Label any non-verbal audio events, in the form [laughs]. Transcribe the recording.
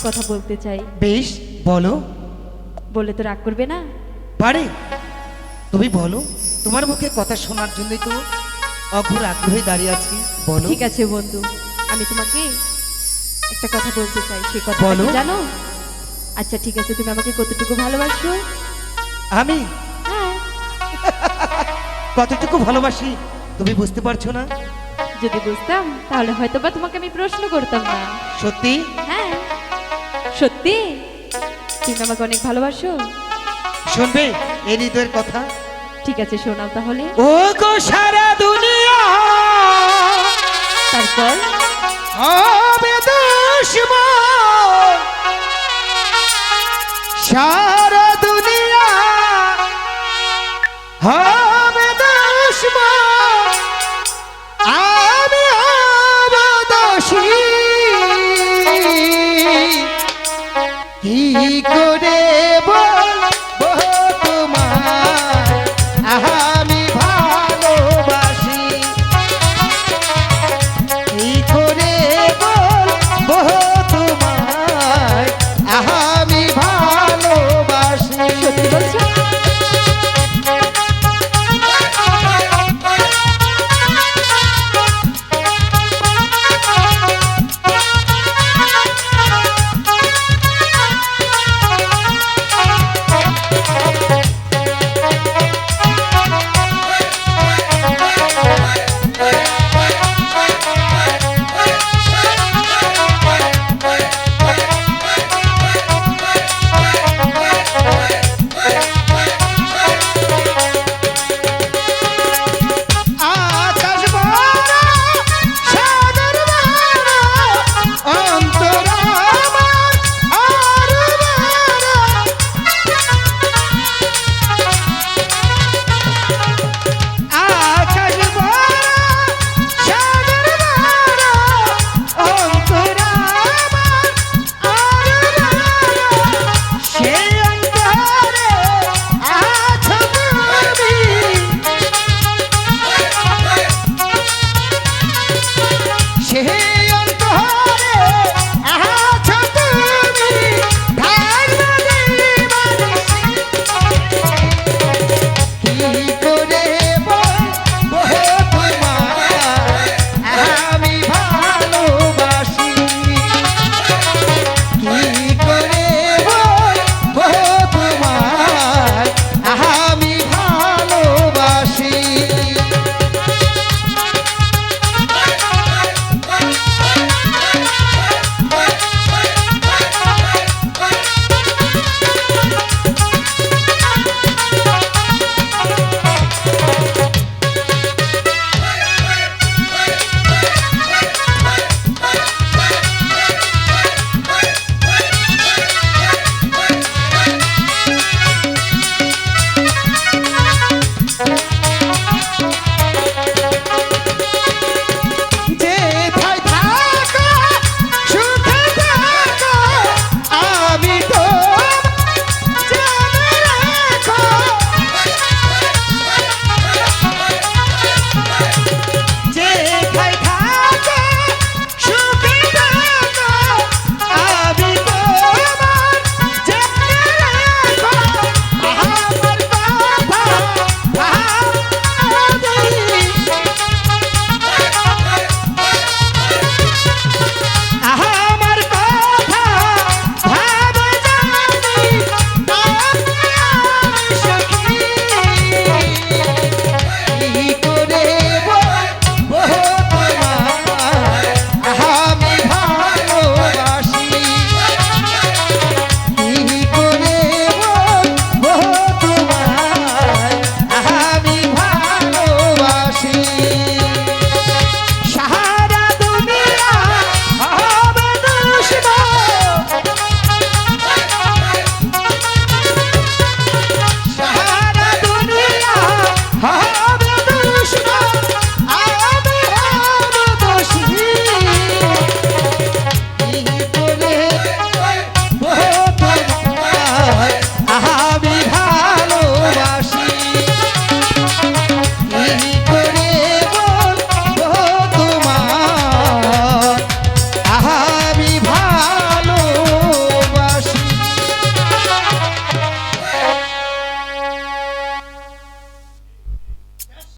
বলতে চাই। বেশ বলো। বলে তো রাগ করবে না? পারে। তুমি বলো তোমার মুখে কথা শোনার জন্যই তো অঘুর আগ্রহে দাঁড়িয়ে আছি। বলো। ঠিক আছে বন্ধু আমি তোমাকে একটা কথা বলতে চাই। সেই কথা বলো। জানো? আচ্ছা ঠিক আছে তুমি আমাকে কতটুকু ভালোবাসো? আমি? হ্যাঁ। [laughs] কতটুকু ভালোবাসি তুমি বুঝতে পারছ না? যদি বুঝতাম তাহলে হয়তো বা তোমাকে আমি প্রশ্ন করতাম না। সত্যি? হ্যাঁ। সত্যি? তুমি আমাকে অনেক ভালোবাসো। শুনবে এই তোর কথা? ঠিক আছে শোনাও তাহলে। ও গো সারা দুনিয়া। তারপর? হবে সারা দুনিয়া। হবে দুশ্মন। আমি হব দোষী। কি করে